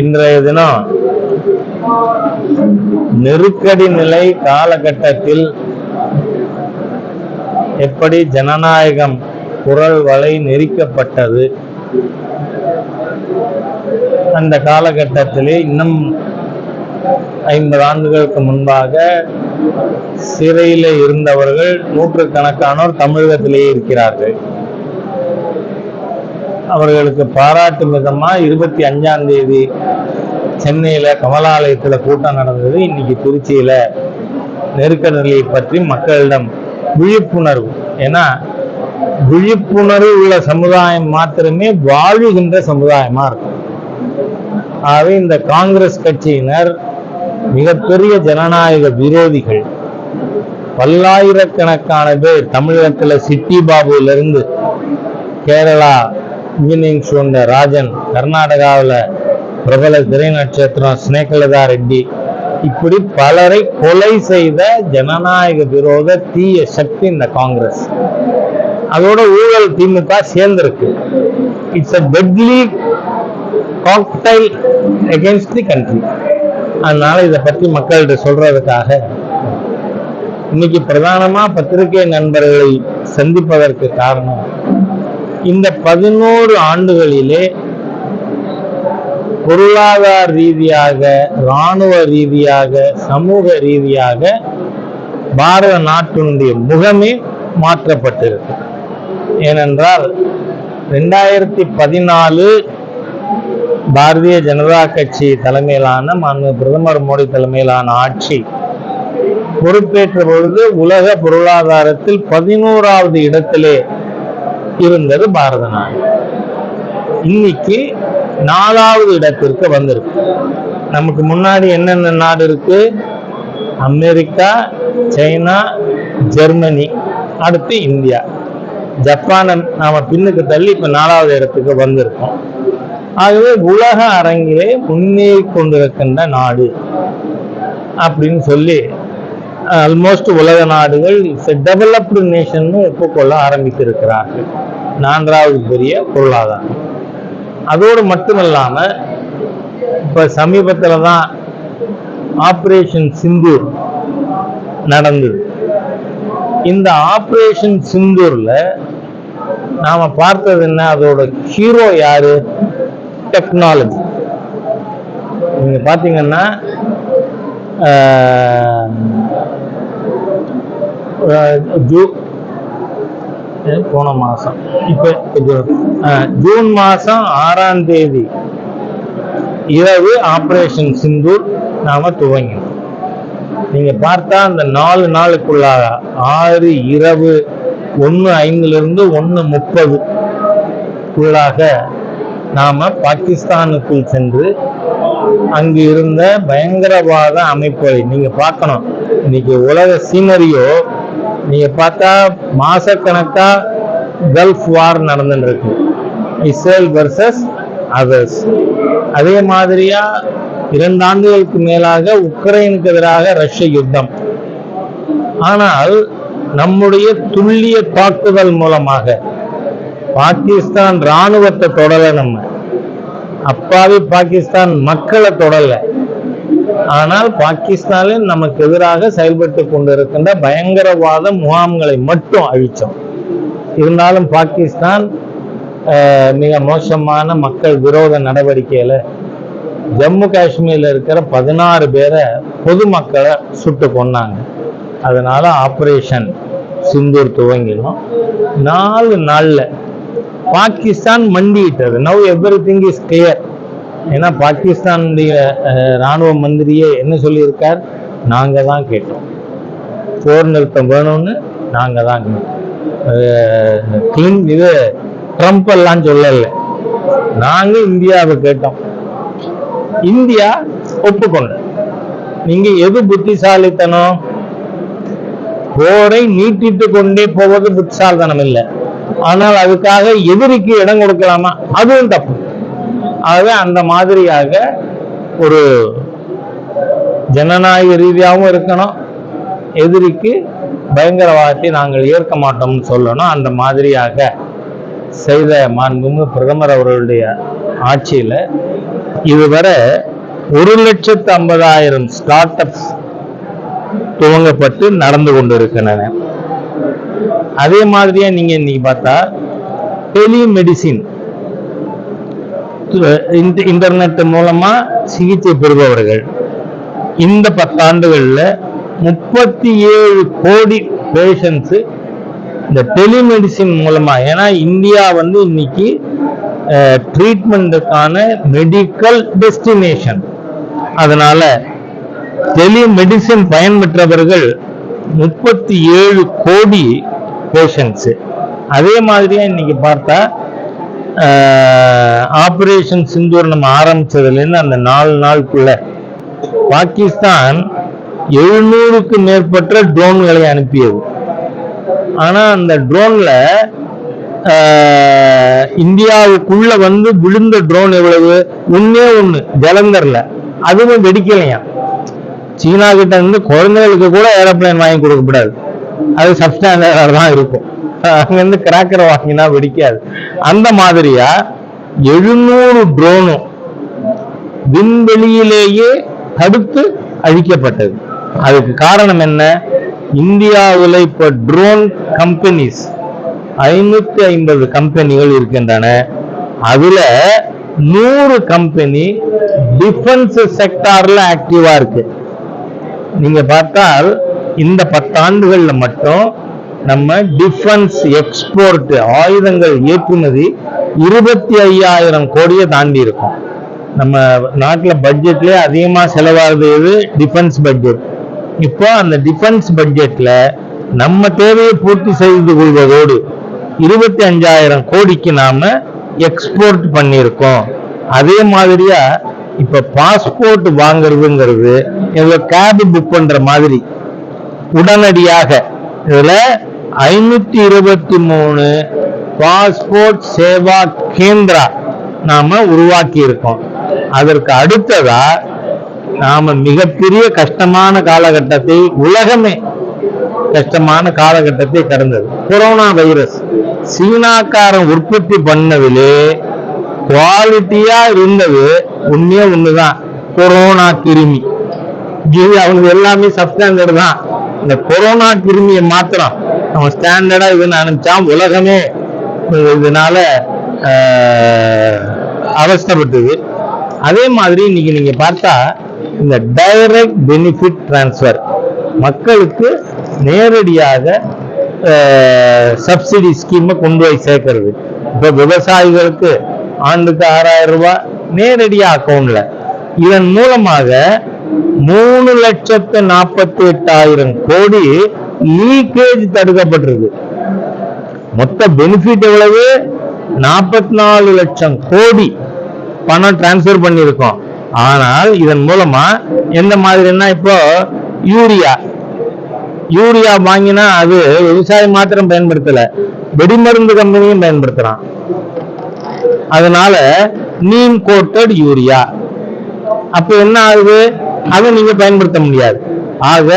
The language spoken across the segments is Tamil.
இன்றைய தினம் நெருக்கடி நிலை காலகட்டத்தில் எப்படி ஜனநாயகம் குரல் வலை நெரிக்கப்பட்டது? அந்த காலகட்டத்திலே இன்னும் ஐம்பது ஆண்டுகளுக்கு முன்பாக சிறையில் இருந்தவர்கள் நூற்றுக்கணக்கானோர் தமிழகத்திலேயே இருக்கிறார்கள். அவர்களுக்கு பாராட்டும் விதமா இருபத்தி அஞ்சாம் தேதி சென்னையில கமலாலயத்துல கூட்டம் நடந்தது. இன்னைக்கு திருச்சியில் நெருக்கடி நிலையை பற்றி மக்களிடம் விழிப்புணர்வு. ஏன்னா விழிப்புணர்வு உள்ள சமுதாயம் மாத்திரமே வாழ்கின்ற சமுதாயமா இருக்கும். ஆகவே இந்த காங்கிரஸ் கட்சியினர் மிகப்பெரிய ஜனநாயக விரோதிகள். பல்லாயிரக்கணக்கான பேர் தமிழகத்துல சிட்டி பாபுல இருந்து கேரளா ஈவினிங் ஷோண்ட ராஜன் கர்நாடகாவில் பிரபல திரை நட்சத்திரம் ஸ்னேகலதா ரெட்டி. இப்படி பலரை கொலை செய்த ஜனநாயக விரோத தீய சக்தி இந்த காங்கிரஸ். அதோட ஊழல் திமுக சேர்ந்திருக்கு. It's a deadly cocktail against the country அதனால இதை பற்றி மக்கள்கிட்ட சொல்றதுக்காக இன்னைக்கு பிரதானமா பத்திரிகை நண்பர்களை சந்திப்பதற்கு காரணம் இந்த பதினோரு ஆண்டுகளிலே பொருளாதார ரீதியாக இராணுவ ரீதியாக சமூக ரீதியாக பாரத நாட்டினுடைய முகமே மாற்றப்பட்டிருக்கு. ஏனென்றால் ரெண்டாயிரத்தி பதினாலு பாரதிய ஜனதா கட்சி தலைமையிலான மாண்பு பிரதமர் மோடி தலைமையிலான ஆட்சி பொறுப்பேற்ற பொழுது உலக பொருளாதாரத்தில் பதினோராவது இடத்திலே இருந்தது பாரத நாடு இன்னைக்கு நாலாவது இடத்திற்கு வந்திருக்கு. நமக்கு முன்னாடி என்னென்ன நாடு இருக்கு? அமெரிக்கா சைனா ஜெர்மனி அடுத்து இந்தியா. ஜப்பானை நாம பின்னுக்கு தள்ளி இப்ப நாலாவது இடத்துக்கு வந்திருக்கோம். ஆகவே உலக அரங்கிலே முன்னேறி கொண்டிருக்கின்ற நாடு அப்படின்னு சொல்லி ஆல்மோஸ்ட் உலக நாடுகள் இட்ஸ் டெவலப்டு நேஷன் ஒப்புக்கொள்ள ஆரம்பித்திருக்கிறார்கள். நான்காவது பெரிய பொருளாதாரம். அதோடு மட்டுமல்லாமல் இப்போ சமீபத்தில் தான் ஆப்ரேஷன் சிந்தூர் நடந்தது. இந்த ஆப்ரேஷன் சிந்தூரில் நாம் பார்த்தது என்ன? அதோட ஹீரோ யாரு? டெக்னாலஜி நீங்கள் பார்த்தீங்கன்னா ஜூ- போன மாதம் இப்போ ஜூன் மாதம் ஆறாம் தேதி இரவு ஆப்ரேஷன் சிந்தூர் நாம் துவங்கினோம். நீங்கள் பார்த்தா அந்த நாலு நாளுக்குள்ளாக ஆறு இரவு ஒன்று ஐந்துலேருந்து ஒன்று முப்பது உள்ளாக நாம் பாகிஸ்தானுக்குள் சென்று அங்கு இருந்த பயங்கரவாத அமைப்புகளை நீங்கள் பார்க்கணும். இன்னைக்கு உலக சீனரியோ நீங்க பார்த்தா மாசக்கணக்கா கல்ஃப் வார் நடந்துட்டு இருக்கு இஸ்ரேல் வர்சஸ் அதர்ஸ் அதே மாதிரியா இரண்டு ஆண்டுகளுக்கு மேலாக உக்ரைனுக்கு எதிராக ரஷ்ய யுத்தம். ஆனால் நம்முடைய துல்லிய தாக்குதல் மூலமாக பாகிஸ்தான் ராணுவத்தை தொடல நம்ம. அப்பாவி பாகிஸ்தான் மக்களை தொடல. ஆனால் பாகிஸ்தானில் நமக்கு எதிராக செயல்பட்டு கொண்டிருக்கின்ற பயங்கரவாத முகாம்களை மட்டும் அழிச்சோம் இருந்தாலும் பாகிஸ்தான் மிக மோசமான மக்கள் விரோத நடவடிக்கையில ஜம்மு காஷ்மீர்ல இருக்கிற பதினாறு பேரை பொதுமக்களை சுட்டு கொன்னாங்க. அதனால ஆப்ரேஷன் சிந்தூர் துவங்கிடும். நாலு நாளில் பாகிஸ்தான் மண்டிட்டது now everything is clear ஏன்னா பாகிஸ்தானுடைய இராணுவ ராணுவ மந்திரியே என்ன சொல்லியிருக்கார்? நாங்க தான் கேட்டோம். போர் நிறுத்தம் வேணும்னு நாங்க தான் கிளீன் இது ட்ரம்ப் எல்லாம் சொல்லலை. நாங்க இந்தியாவை கேட்டோம். இந்தியா ஒப்புக்கொண்ட நீங்க எது புத்திசாலித்தனம்? போரை நீட்டிட்டு கொண்டே போவது புத்திசாலித்தனம் இல்லை. ஆனால் அதுக்காக எதிரிக்கு இடம் கொடுக்கலாமா? அதுவும் தப்பு. ஆகவே அந்த மாதிரியாக ஒரு ஜனநாயக ரீதியாகவும் இருக்கணும். எதிரிக்கு பயங்கரவாதத்தை நாங்கள் ஏற்க மாட்டோம்னு சொல்லணும். அந்த மாதிரியாக செய்த மாண்புமிகு பிரதமர் அவர்களுடைய ஆட்சியில் இதுவரை ஒரு லட்சத்து ஐம்பதாயிரம் ஸ்டார்ட் அப்ஸ் துவங்கப்பட்டு நடந்து கொண்டிருக்கின்றன. அதே மாதிரியே நீங்கள் இன்னைக்கு பார்த்தா டெலிமெடிசின் இன்டர்நெட் மூலமா சிகிச்சை பெறுபவர்கள். இந்த பத்தாண்டுகளில் முப்பத்தி ஏழு கோடி பேஷண்ட்ஸ் இந்த டெலிமெடிசின் மூலமா ஏன்னா இந்தியா வந்து இன்னைக்கு ட்ரீட்மெண்ட்டுக்கான மெடிக்கல் டெஸ்டினேஷன் அதனால டெலிமெடிசின் பயன்பெற்றவர்கள் முப்பத்தி ஏழு கோடி பேஷண்ட்ஸ் அதே மாதிரியா இன்னைக்கு பார்த்தா ஆப்ரேஷன் சிந்தூர் நம்ம ஆரம்பிச்சதுலேருந்து அந்த நாலு நாளுக்குள்ள பாகிஸ்தான் எழுநூறுக்கு மேற்பட்ட ட்ரோன்களை அனுப்பியது. ஆனால் அந்த ட்ரோனில் இந்தியாவுக்குள்ள வந்து விழுந்த ட்ரோன் எவ்வளவு? ஒண்ணே ஒன்று ஜலந்தர்ல. அதுவும் வெடிக்கலையா? சீனா கிட்ட இருந்து குழந்தைகளுக்கு கூட ஏரோப்ளேன் வாங்கி கொடுக்கப்படாது. அது சப்ஸ்டாண்டர்டாக தான் இருக்கும். அங்கிருந்து கிராக்கரை வாங்கினா வெடிக்காது. அந்த மாதிரியா? எழுநூறு ட்ரோனும் விண்வெளியிலேயே தடுத்து அழிக்கப்பட்டது. அதுக்கு காரணம் என்ன? இந்தியாவில் இப்ப ட்ரோன் கம்பெனிஸ் ஐநூத்தி ஐம்பது கம்பெனிகள் இருக்கின்றன. அதுல நூறு கம்பெனி டிஃபென்ஸ் செக்டார்ல ஆக்டிவா இருக்கு. நீங்க பார்த்தால் இந்த பத்தாண்டுகள்ல மட்டும் நம்ம டிஃபென்ஸ் எக்ஸ்போர்ட் ஆயுதங்கள் ஏற்றுமதி இருபத்தி ஐயாயிரம் கோடியை தாண்டி இருக்கும். நம்ம நாட்டில் பட்ஜெட்லேயே அதிகமாக செலவாகுது எது? டிஃபென்ஸ் பட்ஜெட் இப்போ அந்த டிஃபென்ஸ் பட்ஜெட்டில் நம்ம தேவையை பூர்த்தி செய்து கொள்வதோடு இருபத்தி அஞ்சாயிரம் கோடிக்கு நாம் எக்ஸ்போர்ட் பண்ணியிருக்கோம். அதே மாதிரியாக இப்போ பாஸ்போர்ட் வாங்குறதுங்கிறது எவ்வளோ கேப் புக் பண்ணுற மாதிரி உடனடியாக இதில் ஐநூத்தி இருபத்தி மூணு பாஸ்போர்ட் சேவா கேந்திரா நாம உருவாக்கி இருக்கோம் அதற்கு அடுத்ததா நாம மிகப்பெரிய கஷ்டமான காலகட்டத்தை உலகமே கஷ்டமான காலகட்டத்தை கடந்தது. Corona virus. சீனாக்காரன் உற்பத்தி பண்ணதிலே குவாலிட்டியா இருந்தது. உண்மையே ஒண்ணுதான் கொரோனா கிருமி. இது அவனுக்கு எல்லாமே சப்ஸ்டாண்டர்ட் தான். இந்த கொரோனா கிருமியை மாத்திரம் நம்ம ஸ்டாண்டர்டா இதுன்னு அனுப்பிச்சான் உலகமே இதனால அவஸ்தப்பட்டது. அதே மாதிரி இன்னைக்கு நீங்க பார்த்தா இந்த டைரக்ட் பெனிஃபிட் டிரான்ஸ்ஃபர் மக்களுக்கு நேரடியாக சப்சிடி ஸ்கீமை கொண்டு போய் சேர்க்கறது. இப்போ விவசாயிகளுக்கு ஆண்டுக்கு ஆறாயிரம் ரூபாய் நேரடியாக அக்கௌண்ட்ல இதன் மூலமாக மூணு லட்சத்து நாற்பத்தி எட்டாயிரம் கோடி லீக்கேஜ் தடுக்கப்பட்டிருக்கு. மொத்த பெனிஃபிட் எவ்வளவு? நாற்பத்தி நாலு லட்சம் கோடி பணம் டிரான்ஸ்ஃபர் பண்ணியிருக்கோம். ஆனால் இதன் மூலமா எந்த மாதிரின்னா இப்போ யூரியா. யூரியா வாங்கினா அது விவசாயம் மாத்திரம் பயன்படுத்தல வெடிமருந்து கம்பெனியும் பயன்படுத்துறான். அதனால நீம் கோட்டட் யூரியா. அப்ப என்ன ஆகுது? அதை நீங்க பயன்படுத்த முடியாது. ஆக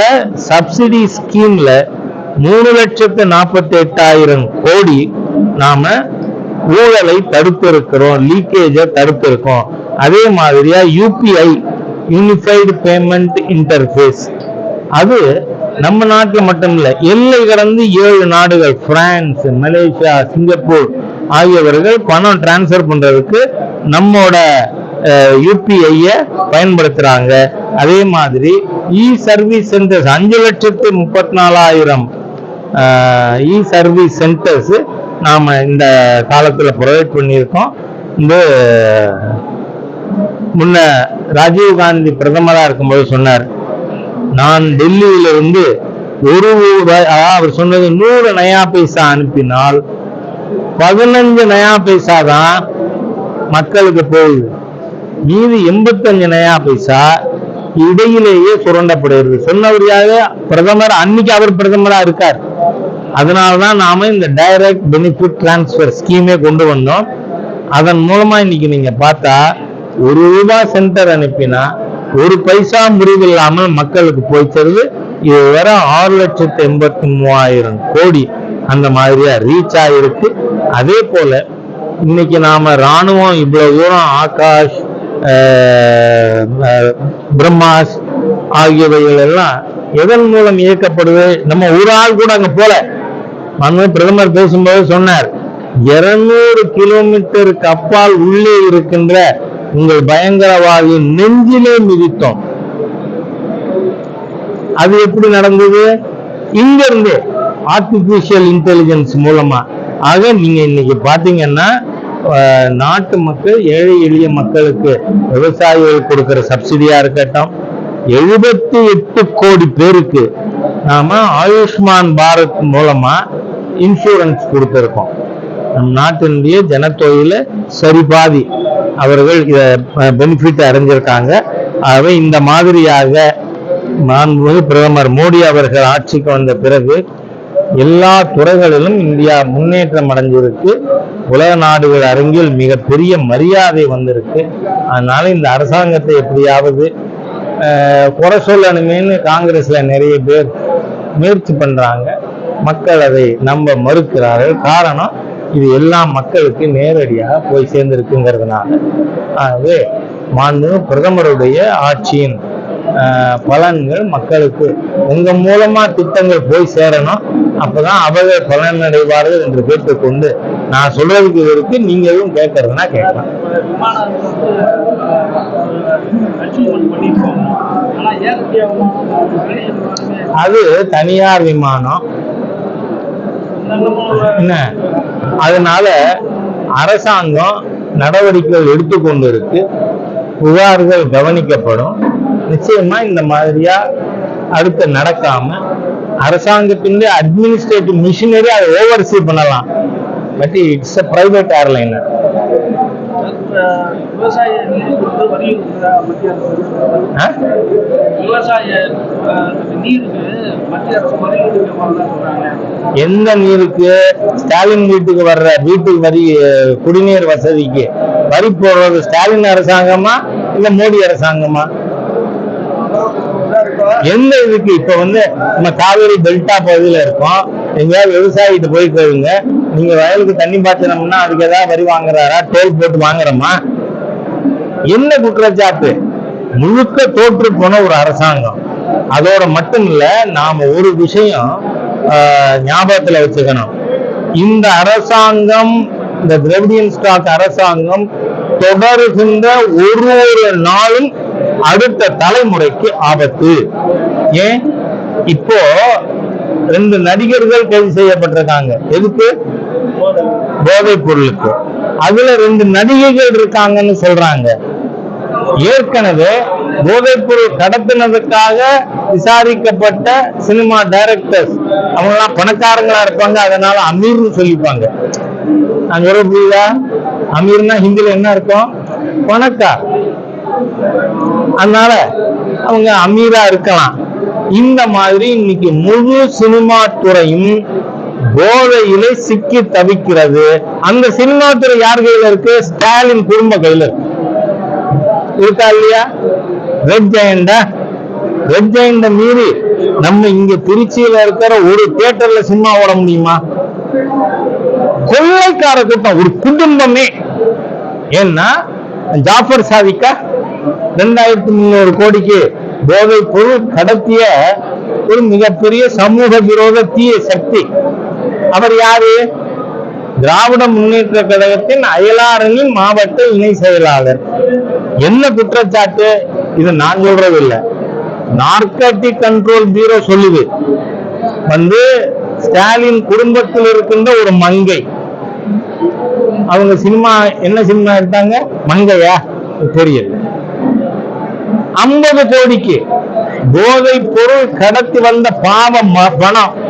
சப்சிடி ஸ்கீம்ல மூணு லட்சத்து நாற்பத்தி எட்டாயிரம் கோடி நாம ஊழலை தடுத்து இருக்கிறோம் லீக்கேஜை தடுத்து இருக்கோம் அதே மாதிரியா யூபிஐ யூனிஃபைடு பேமெண்ட் இன்டர்ஃபேஸ் அது நம்ம நாட்டில் மட்டும் இல்லை எல்லை கடந்து ஏழு நாடுகள் பிரான்ஸ் மலேசியா சிங்கப்பூர் ஆகியவர்கள் பணம் டிரான்ஸ்ஃபர் பண்றதுக்கு நம்மோட யூபிஐயை பயன்படுத்துகிறாங்க அதே மாதிரி இ சர்வீஸ் சென்டர்ஸ் அஞ்சு லட்சத்து முப்பத்தி நாலாயிரம் இ சர்வீஸ் சென்டர்ஸ் நாம் இந்த காலத்தில் ப்ரொவைட் பண்ணியிருக்கோம். இந்த முன்ன ராஜீவ் காந்தி இருக்கும்போது சொன்னார் நான் டெல்லியிலிருந்து ஒரு அவர் சொன்னது நூறு நயா பைசா அனுப்பினால் பதினஞ்சு நயா பைசா தான் மக்களுக்கு போகுது. மீதி எண்பத்தஞ்சு நயா பைசா இடையிலேயே சுரண்டப்படுகிறது. சொன்னபடியாக பிரதமர் அன்னைக்கு அவர் பிரதமரா இருக்கார். அதனாலதான் நாம இந்த டைரக்ட் பெனிஃபிட் டிரான்ஸ்பர் ஸ்கீமே கொண்டு வந்தோம். அதன் மூலமா இன்னைக்கு நீங்க பார்த்தா ஒரு ரூபாய் சென்டர் அனுப்பினா ஒரு பைசா முறிவில்லாமல் மக்களுக்கு போய் தருது இது வர ஆறு லட்சத்து எண்பத்தி மூவாயிரம் கோடி அந்த மாதிரியா ரீச் ஆயிருக்கு. அதே போல இன்னைக்கு நாம ராணுவம் இவ்வளவு தூரம் ஆகாஷ் பிரம்மாஸ் ஆகியவைகள் எல்லாம் எதன் மூலம் இயக்கப்படுது? நம்ம ஒரு ஆள் கூட அங்க போல. மன்மோகன் பிரதமர் பேசும்போது சொன்னார் இருநூறு கிலோமீட்டருக்கு அப்பால் உள்ளே இருக்கின்ற உங்கள் பயங்கரவாதியின் நெஞ்சிலே மிதித்தோம். அது எப்படி நடந்தது? இங்க இருந்து ஆர்டிபிஷியல் இன்டெலிஜென்ஸ் மூலமா. ஆக நீங்க இன்னைக்கு பாத்தீங்கன்னா நாட்டு மக்கள் ஏழை எளிய மக்களுக்கு விவசாயிகள் கொடுக்கிற சப்சிடியா இருக்கட்டும் எழுபத்தி எட்டு கோடி பேருக்கு நாம ஆயுஷ்மான் பாரத் மூலமா இன்சூரன்ஸ் கொடுத்திருக்கோம். நம் நாட்டினுடைய ஜனத்தொகையில சரி பாதி அவர்கள் இத பெனிஃபிட் அடைஞ்சிருக்காங்க. ஆகவே இந்த மாதிரியாக நான் பிரதமர் மோடி அவர்கள் ஆட்சிக்கு வந்த பிறகு எல்லா துறைகளிலும் இந்தியா முன்னேற்றம் அடைஞ்சிருக்கு. உலக நாடுகள் அரங்கில் மிகப்பெரிய மரியாதை வந்திருக்கு. அதனால இந்த அரசாங்கத்தை எப்படியாவது குறை சொல்லணுமேன்னு காங்கிரஸ்ல நிறைய பேர் முயற்சி பண்றாங்க. மக்கள் அதை நம்ப மறுக்கிறார்கள். காரணம் இது எல்லா மக்களுக்கு நேரடியாக போய் சேர்ந்திருக்குங்கிறதுனால. ஆகவே மாண்பு பிரதமருடைய ஆட்சியின் பலன்கள் மக்களுக்கு. உங்க மூலமா திட்டங்கள் போய் சேரணும். அப்பதான் அவர்கள் பலனடைவார்கள் என்று கேட்டுக்கொண்டு நான் சொல்றதுக்கு இருக்கு. நீங்க எதுவும் கேட்கறதுனா கேட்கலாம். அது தனியார் விமானம். என்ன? அதனால அரசாங்கம் நடவடிக்கைகள் எடுத்துக்கொண்டு இருக்கு. புகார்கள் கவனிக்கப்படும். நிச்சயமா இந்த மாதிரியா அடுத்து நடக்காம அரசாங்கத்தின் அட்மினிஸ்ட்ரேட்டிவ் மிஷினரி அதை ஓவர்சீ பண்ணலாம். But it's a private airliner விவசாய எந்த நீருக்கு? ஸ்டாலின் வீட்டுக்கு வர்ற வீட்டுக்கு வரி குடிநீர் வசதிக்கு வரி போடுறது ஸ்டாலின் அரசாங்கமா இல்ல மோடி அரசாங்கமா? எந்த இதுக்கு இப்ப வந்து நம்ம காவேரி டெல்டா பகுதியில இருக்கோம்? எங்கேயாவது விவசாயிகிட்ட போய் கேளுங்க. நீங்க வயலுக்கு தண்ணி பாய்ச்சணும்னா அதுக்கு ஏதாவது வரி வாங்குறாரா? டோல் போட்டு வாங்குறோமா? என்ன குற்றச்சாட்டு? முழுக்க தோற்று போன ஒரு அரசாங்கம். அதோட மட்டும் இல்ல நாம ஒரு விஷயம் ஆஹ், ஞாபகத்துல வச்சுக்கணும். இந்த அரசாங்கம் இந்த திரவிடியன் ஸ்டாக் அரசாங்கம் தொடர்கின்ற ஒரு ஒரு நாளும் அடுத்த தலைமுறைக்கு ஆபத்து. ஏன்? இப்போ ரெண்டு நடிகர்கள் கைது செய்யப்பட்டிருக்காங்க. எதுக்கு? போதைப் பொருளுக்கு. அதுல ரெண்டு நடிகைகள் இருக்காங்கன்னு சொல்றாங்க. ஏற்கனவே போதைப் பொருள் கடத்தினதுக்காக விசாரிக்கப்பட்ட சினிமா டைரக்டர்ஸ் அவங்க எல்லாம் பணக்காரங்களா இருப்பாங்க. அதனால அமீர்னு சொல்லிப்பாங்க. அங்க புரியுதா? அமீர்னா ஹிந்தில என்ன இருக்கும் பணக்கார். அதனால அவங்க அமீரா இருக்கலாம். இந்த மாதிரி இன்னைக்கு முழு சினிமா துறையும் போதையிலே சிக்கி தவிக்கிறது. அந்த சினிமா துறை யார் கையில இருக்கு? ஸ்டாலின் குடும்ப கையில இருக்கு. இருக்கா இல்லையா? ரெட் ஜெயண்டா ரெட் ஜெயண்ட மீறி நம்ம இங்க திருச்சியில இருக்கிற ஒரு தியேட்டர்ல சினிமா ஓட முடியுமா? கொள்ளைக்கார கூட்டம் ஒரு குடும்பமே. ஏன்னா ஜாஃபர் சாதிக்கா? ரெண்டாயிரத்தி முந்நூறு கோடிக்கு போதை பொருள் கடத்திய ஒரு மிகப்பெரிய சமூக விரோத தீய சக்தி. அவர் யாரு? திராவிட முன்னேற்ற கழகத்தின் அயலாரணின் மாவட்ட இணை செயலாளர். என்ன குற்றச்சாட்டு? இது நான் சொல்றதில்லை. இல்ல நார்கட்டிக் கண்ட்ரோல் பியூரோ சொல்லுது. வந்து ஸ்டாலின் குடும்பத்தில் இருக்கின்ற ஒரு மங்கை. அவங்க சினிமா என்ன சினிமா எடுத்தாங்க? மங்கையா? தெரியல ஐம்பது கோடிக்கு போதை பொருள் கடத்தி வந்த பாவ பணம்.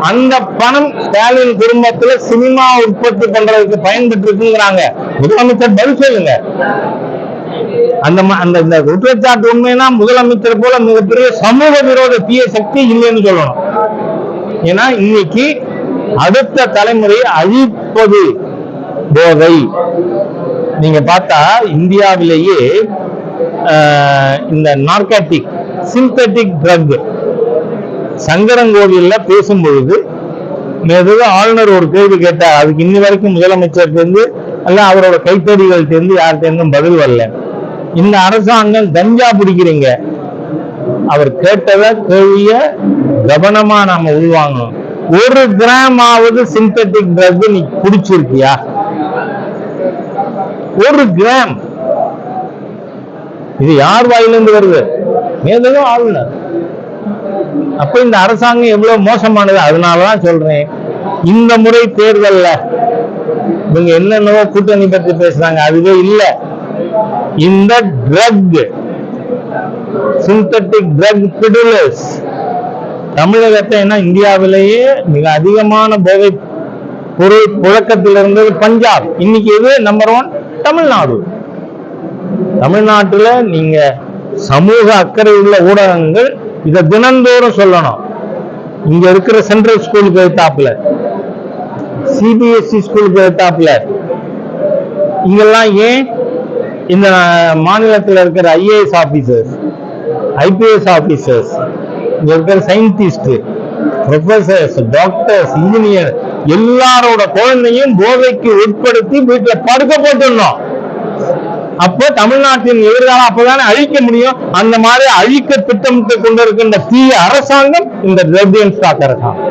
அந்த பணம் ஸ்டாலின் குடும்பத்துல சினிமா உற்பத்தி பண்றதுக்கு பயன்பட்டு இருக்குங்கிறாங்க முதலமைச்சர் பதில் சொல்லுங்க. அந்த ம- அந்த இந்த குற்றச்சாட்டு உண்மைனா முதலமைச்சர் போல மிகப்பெரிய சமூக விரோத தீய சக்தி இல்லைன்னு சொல்லணும். ஏன்னா இன்னைக்கு அடுத்த தலைமுறை அழிப்பது போதை. நீங்க பார்த்தா இந்தியாவிலேயே இந்த நார்காட்டிக் சிந்தட்டிக் ட்ரக் சங்கரங்கோவில்ல பேசும் பொழுது மெதுவாக ஆளுநர் ஒரு கேள்வி கேட்டார். அதுக்கு இன்னி வரைக்கும் முதலமைச்சர் அல்ல அவரோட கைத்தடிகள் இருந்து யார்கிட்ட பதில் வரல. இந்த அரசாங்கம் கஞ்சா பிடிக்கிறீங்க. அவர் கேட்டத கேள்விய கவனமா நாம உள்வாங்கணும். ஒரு கிராம் ஆவது சிந்தட்டிக் ட்ரக் நீ குடிச்சிருக்கியா? ஒரு கிராம். இது யார் வாயிலிருந்து வருது? மேலும் ஆளுநர். அப்ப இந்த அரசாங்கம் எவ்வளவு மோசமானது? அதனாலதான் சொல்றேன். இந்த முறை தேர்தல்ல இவங்க என்னென்னவோ கூட்டணி பற்றி பேசுறாங்க. அதுவே இல்ல. இந்த ட்ரக் சிந்தட்டிக் ட்ரக் பிடிலர்ஸ் தமிழகத்தை என்ன இந்தியாவிலேயே மிக அதிகமான போதை பொருள் புழக்கத்தில் இருந்தது பஞ்சாப். இன்னைக்கு எது நம்பர் ஒன் தமிழ்நாடு. தமிழ்நாட்டுல நீங்க சமூக அக்கறை உள்ள ஊடகங்கள் இதை தினந்தோறும் சொல்லணும். இங்க இருக்கிற சென்ட்ரல் ஸ்கூலுக்கு எடுத்தாப்புல சிபிஎஸ்சி ஸ்கூலுக்கு எடுத்தாப்புல இங்கெல்லாம் ஏன் இந்த மாநிலத்தில் இருக்கிற ஐஏஎஸ் ஆபீசர்ஸ் ஐபிஎஸ் ஆபீசர்ஸ் இங்க இருக்கிற சயின்டிஸ்ட் ப்ரொஃபசர்ஸ் டாக்டர்ஸ் இன்ஜினியர் எல்லாரோட குழந்தையும் போதைக்கு உட்படுத்தி வீட்டுல படுக்க போட்டுடணும். அப்போ தமிழ்நாட்டின் எதிர்காலம் அப்பதானே அழிக்க முடியும்? அந்த மாதிரி அழிக்க திட்டமிட்டு கொண்டிருக்கின்ற தீய அரசாங்கம் இந்த திரவியன் ஸ்டாக் அரசாங்கம்.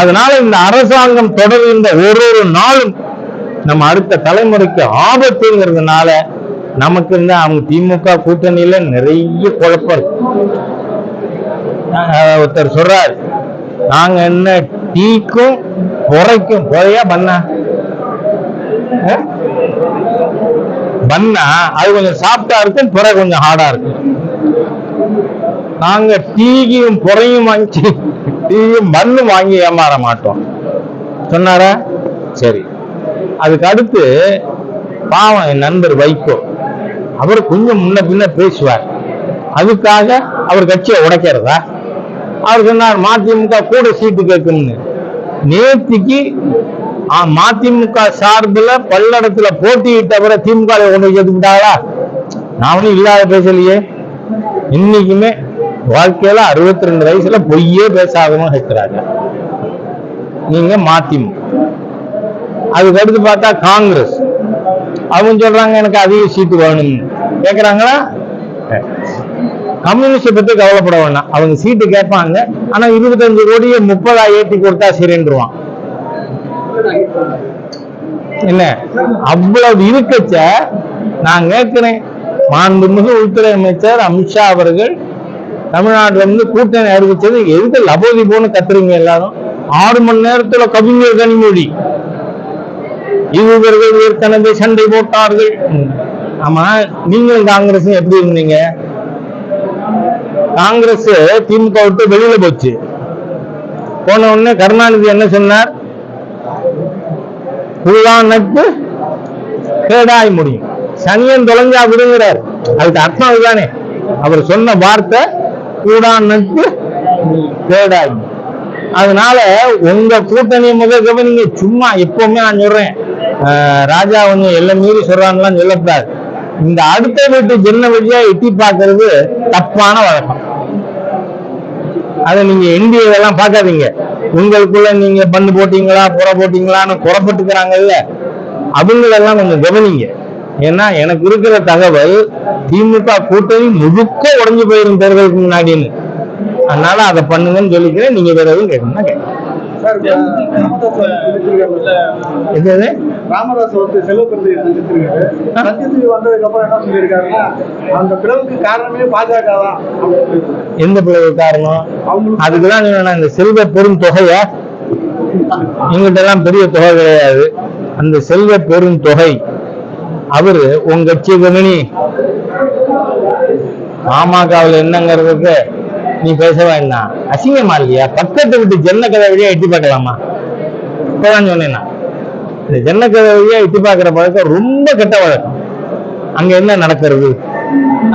அதனால இந்த அரசாங்கம் தொடர்கின்ற ஒரு ஒரு நாளும் நம்ம அடுத்த தலைமுறைக்கு ஆபத்துங்கிறதுனால நமக்கு இந்த அவங்க திமுக கூட்டணியில நிறைய குழப்பம். இருக்கு ஒருத்தர் சொல்றாரு நாங்க என்ன டீக்கும் புறைக்கும். புறையா பண்ண? பண்ணா அது கொஞ்சம் சாஃப்டா இருக்கும் புறை கொஞ்சம் ஹார்டா இருக்கும். நாங்க டீயும் புறையும் வாங்கி டீயும் மண்ணும் வாங்கி ஏமாற மாட்டோம். சொன்னாரா? சரி. அதுக்கு அடுத்து பாவம் என் நண்பர் வைகோ. அவர் கொஞ்சம் முன்ன பின்ன பேசுவார். அதுக்காக அவர் கட்சியை உடைக்கிறதா? அவர் சொன்னார் மதிமுக கூட சீட்டு கேட்கும்னு நேத்திக்கு மதிமுக சார்பில் பல்லடத்துல போட்டியிட்டவரை திமுக ஒன்று கொண்டு போய் நான் இல்லாத பேசலையே. இன்னைக்குமே வாழ்க்கையில அறுபத்தி ரெண்டு வயசுல பொய்யே பேசாதவங்க இருக்கிறாங்க. நீங்க மதிமுக. அதுக்கு அடுத்து பார்த்தா காங்கிரஸ். அவங்க சொல்றாங்க எனக்கு அதிக சீட்டு வேணும்னு. கேக்குறாங்களா? கம்யூனிஸ்ட் பத்தி கவலைப்பட வேண்டாம். அவங்க சீட்டு கேட்பாங்க. ஆனா இருபத்தஞ்சு கோடியை முப்பதா ஏற்றி கொடுத்தா சரின்றுவான். என்ன? அவ்வளவு இருக்கச்ச நான் கேட்கிறேன். மாண்புமிகு உள்துறை அமைச்சர் அமித்ஷா அவர்கள் தமிழ்நாட்டில் இருந்து கூட்டணி அறிவிச்சது எதுக்கு லபோதி போன்னு கத்துறீங்க எல்லாரும்? ஆறு மணி நேரத்துல கவிஞர் கனிமொழி. இவர்கள் ஏற்கனவே சண்டை போட்டார்கள். ஆமா நீங்களும் காங்கிரஸும் எப்படி இருந்தீங்க? காங்கிரஸ் திமுக விட்டு வெளியில போச்சு. போன உடனே கருணாநிதி என்ன சொன்னார்? புல்லான் நட்பு கேடாய் முடியும். சனியன் தொலைஞ்சா விடுங்கிறார். அதுக்கு அர்த்தம் அதுதானே. அவர் சொன்ன வார்த்தை கூடான் நட்பு கேடாய் அதனால உங்க கூட்டணி முத கவனிங்க சும்மா எப்பவுமே நான் சொல்றேன். ஆஹ் ராஜா கொஞ்சம் எல்லாம் மீறி சொல்றான்லாம் சொல்லப்படாது இந்த அடுத்த வீட்டு ஜென்ன வழியா எட்டி பார்க்கறது தப்பான வழக்கம். அதை நீங்க என்டிஏ பார்க்காதீங்க. உங்களுக்குள்ள நீங்க பந்து போட்டீங்களா புற போட்டீங்களான்னு புறப்பட்டுக்கிறாங்கல்ல அவங்களெல்லாம் கொஞ்சம் கவனிங்க. ஏன்னா எனக்கு இருக்கிற தகவல் திமுக கூட்டணி முழுக்க உடஞ்சு போயிரும் தேர்தலுக்கு முன்னாடின்னு. அதனால அதை பண்ணுங்கன்னு சொல்லிக்கிறேன். நீங்க வேற எதுவும் கேட்கணும்னா கேட்கலாம். ராமதாஸ் வந்து செல்வப்பிரதி சந்திச்சிருக்காரு சந்திச்சு வந்ததுக்கு அப்புறம் என்ன சொல்லியிருக்காருன்னா அந்த பிளவுக்கு காரணமே பாஜக தான் எந்த பிளவு காரணம்? அதுக்குதான் இந்த செல்வ பெரும் தொகைய? எங்கிட்ட எல்லாம் பெரிய தொகை கிடையாது. அந்த செல்வ பெரும் தொகை அவரு உங்க கட்சி கவனி பாமகவில் என்னங்கிறதுக்கு நீ பேச வேண்டாம் அசிங்கமா இல்லையா? பக்கத்து விட்டு ஜன்ன கதை வழியா எட்டி பார்க்கலாமா? இப்பதான் சொன்னேன்னா நான். இந்த ஜன்ன கதை வழியா எட்டி பார்க்கிற பழக்கம் ரொம்ப கெட்ட வழக்கம் அங்க என்ன நடக்கிறது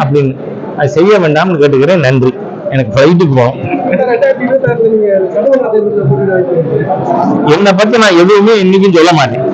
அப்படின்னு. அது செய்ய வேண்டாம்னு கேட்டுக்கிறேன். நன்றி. எனக்கு ஃப்ளைட்டுக்கு போகணும். என்னை பத்தி நான் எதுவுமே இன்னைக்கும் சொல்ல மாட்டேன்.